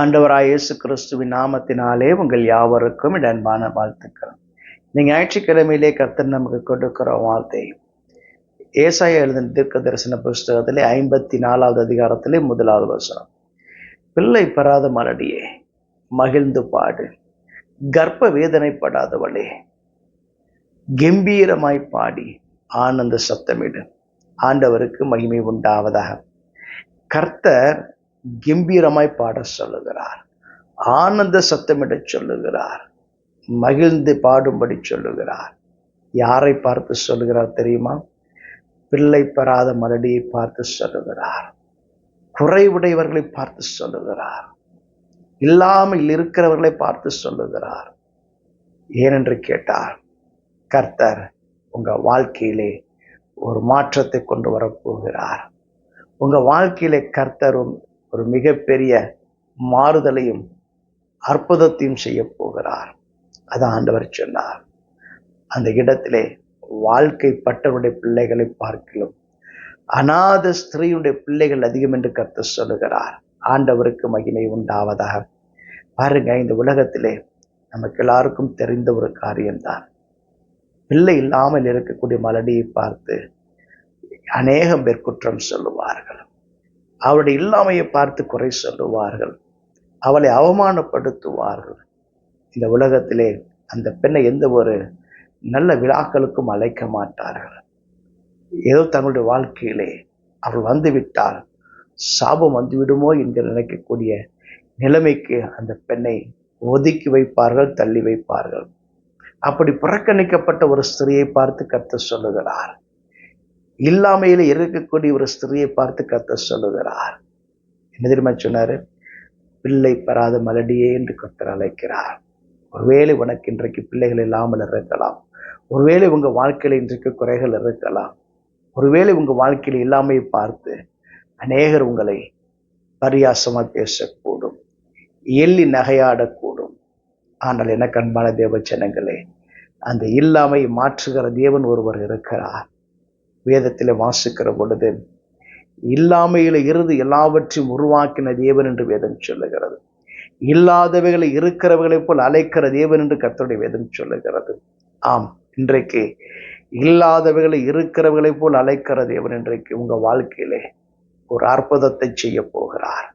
ஆண்டவராய் இயேசு கிறிஸ்துவின் நாமத்தினாலே உங்கள் யாவருக்கும் இடன்பான அன்பான வாழ்த்துக்கள். இந்த ஞாயிற்றுக்கிழமையிலே கர்த்தர் நமக்கு கொடுக்கிற வார்த்தை ஏசாய எழுதின தீர்க்க தரிசன புஸ்தகத்திலே ஐம்பத்தி நாலாவது அதிகாரத்திலே முதலாவது வசனம். பிள்ளை பெறாத மலடியே மகிழ்ந்து பாடு. கர்ப்ப வேதனைப்படாதவளே கம்பீரமாய் பாடி ஆனந்த சத்தமிடு ஆண்டவருக்கு மகிமை உண்டாவதாக. கர்த்தர் கம்பீரமாய் பாட சொல்லுகிறார். ஆனந்த சத்தமிட சொல்லுகிறார். மகிழ்ந்து பாடும்படி சொல்லுகிறார். யாரை பார்த்து சொல்லுகிறார் தெரியுமா? பிள்ளை பெறாத மலடியை பார்த்து சொல்லுகிறார். குறைவுடையவர்களை பார்த்து சொல்லுகிறார். இல்லாமல் இருக்கிறவர்களை பார்த்து சொல்லுகிறார். ஏனென்று கேட்டார் கர்த்தர் உங்கள் வாழ்க்கையிலே ஒரு மாற்றத்தை கொண்டு வரப்போகிறார் உங்கள் வாழ்க்கையிலே கர்த்தரும் ஒரு மிகப்பெரிய மாறுதலையும் அற்புதத்தையும் செய்ய போகிறார். அதான் ஆண்டவர் சொன்னார். அந்த இடத்திலே வாழ்க்கைப்பட்டவருடைய பிள்ளைகளை பார்க்கலாம் அநாத ஸ்திரீயுடைய பிள்ளைகள் அதிகம் என்று கருத்து சொல்லுகிறார். ஆண்டவருக்கு மகிமை உண்டாவதாக. பாருங்க இந்த உலகத்திலே நமக்கு எல்லாருக்கும் தெரிந்த ஒரு காரியம்தான். பிள்ளை இல்லாமல் இருக்கக்கூடிய மலடியை பார்த்து அநேகம் பேர் குற்றம் சொல்லுவார்கள். அவளுடைய இல்லாமையை பார்த்து குறை சொல்லுவார்கள். அவளை அவமானப்படுத்துவார்கள். இந்த உலகத்திலே அந்த பெண்ணை எந்த ஒரு நல்ல விழாக்களுக்கும் அழைக்க மாட்டார்கள். ஏதோ தங்களுடைய வாழ்க்கையிலே அவள் வந்துவிட்டால் சாபம் வந்துவிடுமோ என்று நினைக்கக்கூடிய நிலைமைக்கு அந்த பெண்ணை ஒதுக்கி வைப்பார்கள் தள்ளி வைப்பார்கள். அப்படி புறக்கணிக்கப்பட்ட ஒரு ஸ்திரியை பார்த்து கற்று சொல்லுகிறார் இல்லாமையில இருக்கக்கூடிய ஒரு ஸ்திரியை பார்த்து கத்த சொல்லுகிறார். என்ன தெரியுமா சொன்னாரு? பிள்ளை பெறாத மலடியே என்று கத்தர் அழைக்கிறார். ஒருவேளை உனக்கு இன்றைக்கு பிள்ளைகள் இல்லாமல் இருக்கலாம். ஒருவேளை உங்கள் வாழ்க்கையில் இன்றைக்கு குறைகள் இருக்கலாம். ஒருவேளை உங்கள் வாழ்க்கையில் இல்லாமையை பார்த்து அநேகர் உங்களை பரியாசமாக பேசக்கூடும். எள்ளி நகையாடக்கூடும். ஆனால் எனக்கு அன்பான தேவ ஜனங்களே அந்த இல்லாமை மாற்றுகிற தேவன் ஒருவர் இருக்கிறார். வேதத்தில் வாசிக்கிற பொழுது இல்லாமையில இருந்து எல்லாவற்றையும் உருவாக்கின தேவன் என்று வேதம் சொல்லுகிறது. இல்லாதவைகளை இருக்கிறவர்களைப் போல் அழைக்கிற தேவன் என்று கத்தோடைய வேதம் சொல்லுகிறது. ஆம் இன்றைக்கு இல்லாதவைகளை இருக்கிறவர்களைப் போல் அழைக்கிற தேவன் இன்றைக்கு உங்க வாழ்க்கையிலே ஒரு அற்புதத்தை செய்ய போகிறார்.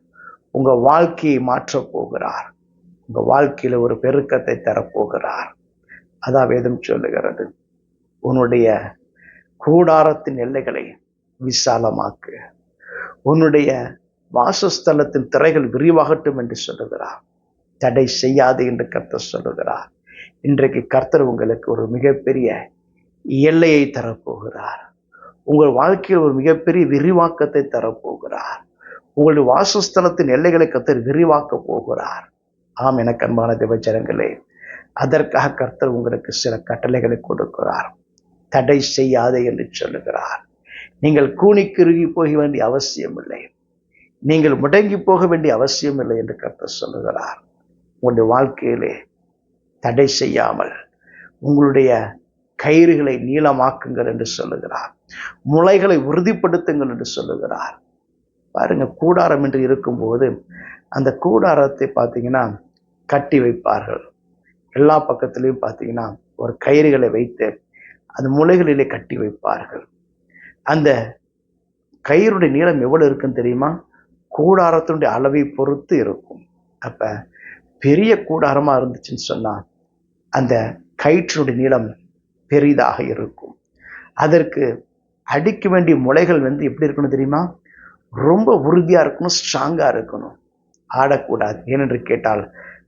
உங்க வாழ்க்கையை மாற்றப் போகிறார். உங்க வாழ்க்கையில ஒரு பெருக்கத்தை தரப்போகிறார் அதான் வேதம் சொல்லுகிறது. உன்னுடைய கூடாரத்தின் எல்லைகளை விசாலமாக்கு. உன்னுடைய வாசஸ்தலத்தின் திரைகள் விரிவாகட்டும் என்று சொல்லுகிறார் தடை செய்யாது என்று கர்த்தர் சொல்லுகிறார் இன்றைக்கு கர்த்தர் உங்களுக்கு ஒரு மிகப்பெரிய எல்லையை தரப்போகிறார். உங்கள் வாழ்க்கையில் ஒரு மிகப்பெரிய விரிவாக்கத்தை தரப்போகிறார். உங்களுடைய வாசஸ்தலத்தின் எல்லைகளை கர்த்தர் விரிவாக்க போகிறார். ஆம் எனக்கு அன்பான தேவச்சரங்களே அதற்காக கர்த்தர் உங்களுக்கு சில கட்டளைகளை கொடுக்கிறார். தடை செய்யாதே என்று சொல்லுகிறார். நீங்கள் கூனி குறுகி போக வேண்டிய அவசியம் இல்லை நீங்கள் முடங்கி போக வேண்டிய அவசியம் இல்லை என்று கர்த்தர் சொல்லுகிறார். உங்களுடைய வாழ்க்கையிலே தடை செய்யாமல் உங்களுடைய கயிறுகளை நீளமாக்குங்கள் என்று சொல்லுகிறார். முளைகளை உறுதிப்படுத்துங்கள் என்று சொல்லுகிறார். பாருங்க கூடாரம் என்று இருக்கும்போது அந்த கூடாரத்தை பார்த்தீங்கன்னா கட்டி வைப்பார்கள். எல்லா பக்கத்துலேயும் பார்த்தீங்கன்னா ஒரு கயிறுகளை வைத்து அந்த முளைகளிலே கட்டி வைப்பார்கள். அந்த கயிறுடைய நீளம் எவ்வளவு இருக்குன்னு தெரியுமா? கூடாரத்தினுடைய அளவை பொறுத்து இருக்கும். அப்போ பெரிய கூடாரமாக இருந்துச்சுன்னு சொன்னால் அந்த கயிற்றினுடைய நீளம் பெரிதாக இருக்கும். அதற்கு அடிக்க வேண்டிய முளைகள் வந்து எப்படி இருக்கணும் தெரியுமா? ரொம்ப உறுதியாக இருக்கணும் ஸ்ட்ராங்காக இருக்கணும். ஆடக்கூடாது. ஏனென்று கேட்டால்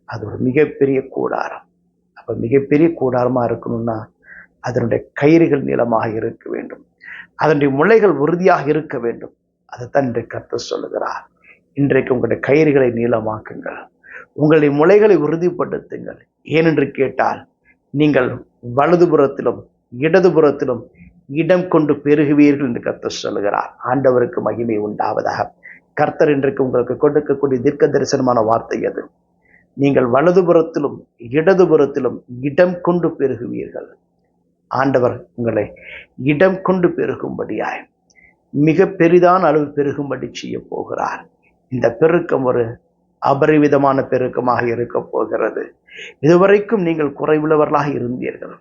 அது ஒரு மிகப்பெரிய கூடாரம். அப்போ மிகப்பெரிய கூடாரமாக இருக்கணும்னா அதனுடைய கயிறுகள் நீளமாக இருக்க வேண்டும். அதனுடைய முளைகள் உறுதியாக இருக்க வேண்டும். அதைத்தான் இன்றைக்கு கத்த சொல்லுகிறார். இன்றைக்கு உங்களுடைய கயிறுகளை நீளமாக்குங்கள். உங்களுடைய முளைகளை உறுதிப்படுத்துங்கள். ஏனென்று கேட்டால் நீங்கள் வலதுபுறத்திலும் இடதுபுறத்திலும் இடம் கொண்டு பெருகுவீர்கள் என்று கர்த்தர் சொல்லுகிறார். ஆண்டவருக்கு மகிமை உண்டாவதாக. கர்த்தர் இன்றைக்கு உங்களுக்கு கொடுக்கக்கூடிய தீர்க்க தரிசனமான வார்த்தை அது நீங்கள் வலதுபுறத்திலும் இடதுபுறத்திலும் இடம் கொண்டு பெருகுவீர்கள். ஆண்டவர் உங்களை இடம் கொண்டு பெருகும்படியாய் மிக பெரிதான அளவு பெருகும்படி செய்ய போகிறார். இந்த பெருக்கம் ஒரு அபரிவிதமான பெருக்கமாக இருக்க போகிறது. இதுவரைக்கும் நீங்கள் குறைவுள்ளவர்களாக இருந்தீர்கள்.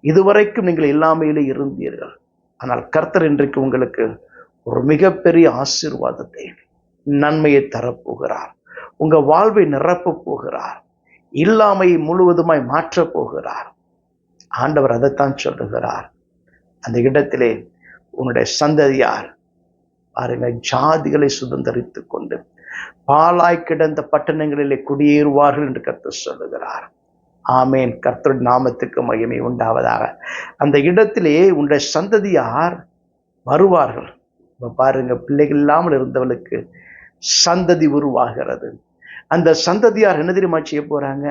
இதுவரைக்கும் நீங்கள் இல்லாமையிலே இருந்தீர்கள். ஆனால் கர்த்தர் இன்றைக்கு உங்களுக்கு ஒரு மிகப்பெரிய ஆசீர்வாதத்தை நன்மையை தரப்போகிறார். உங்கள் வாழ்வை நிரப்பப் போகிறார். இல்லாமையை முழுவதுமாய் மாற்றப் போகிறார். ஆண்டவர் அதைத்தான் சொல்லுகிறார். அந்த இடத்திலே உன்னுடைய சந்ததியார் பாருங்க ஜாதிகளை சுதந்திரித்து கொண்டு பாலாய் கிடந்த பட்டணங்களிலே குடியேறுவார்கள் என்று கர்த்தர் சொல்லுகிறார். ஆமேன். கர்த்தர் நாமத்துக்கு மகிமை உண்டாவதாக. அந்த இடத்திலே உன்னுடைய சந்ததியார் வருவார்கள். இப்போ பாருங்க பிள்ளைகள் இல்லாமல் இருந்தவளுக்கு சந்ததி உருவாகிறது. அந்த சந்ததியார் என்ன தெரியுமா செய்ய போறாங்க?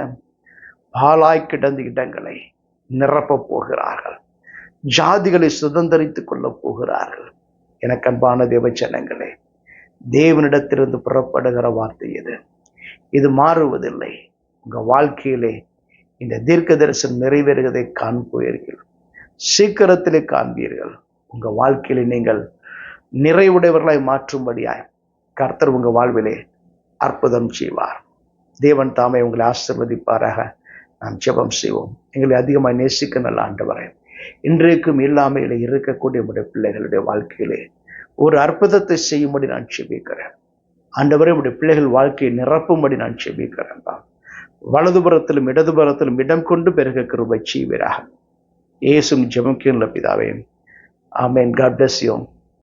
பாலாய் கிடந்த இடங்களை நிரப்பப் போகிறார்கள். ஜாதிகளை சுதந்திரித்துக் கொள்ளப் போகிறார்கள். எனக்கு அன்பான தேவச்சனங்களே தேவனிடத்திலிருந்து புறப்படுகிற வார்த்தை இது இது மாறுவதில்லை. உங்கள் வாழ்க்கையிலே இந்த தீர்க்க தரிசனம் நிறைவேறுவதை காண்பீர்கள். சீக்கிரத்திலே காண்பீர்கள். உங்கள் வாழ்க்கையிலே நீங்கள் நிறைவுடையவர்களாய் மாற்றும்படியாய் கர்த்தர் உங்கள் வாழ்விலே அற்புதம் செய்வார். தேவன் தாமே உங்களை ஆசிர்வதிப்பாராக. நாம் ஜெபம் செய்வோம். எங்களை அதிகமாக நேசிக்க நல்ல ஆண்டவரே இன்றைக்கும் இல்லாமையில் இருக்கக்கூடிய உடைய பிள்ளைகளுடைய வாழ்க்கையிலே ஒரு அற்புதத்தை செய்யும்படி நான் செபிக்கிறேன் ஆண்டவரே உடைய பிள்ளைகள் வாழ்க்கையை நிரப்பும்படி நான் செபிக்கிறேன் தான் வலதுபுறத்திலும் இடதுபுறத்திலும் இடம் கொண்டு பெருக கிருபை செய்வீராக. இயேசும் ஜெபம் கீழ பிதாவே. ஆமேன். God bless you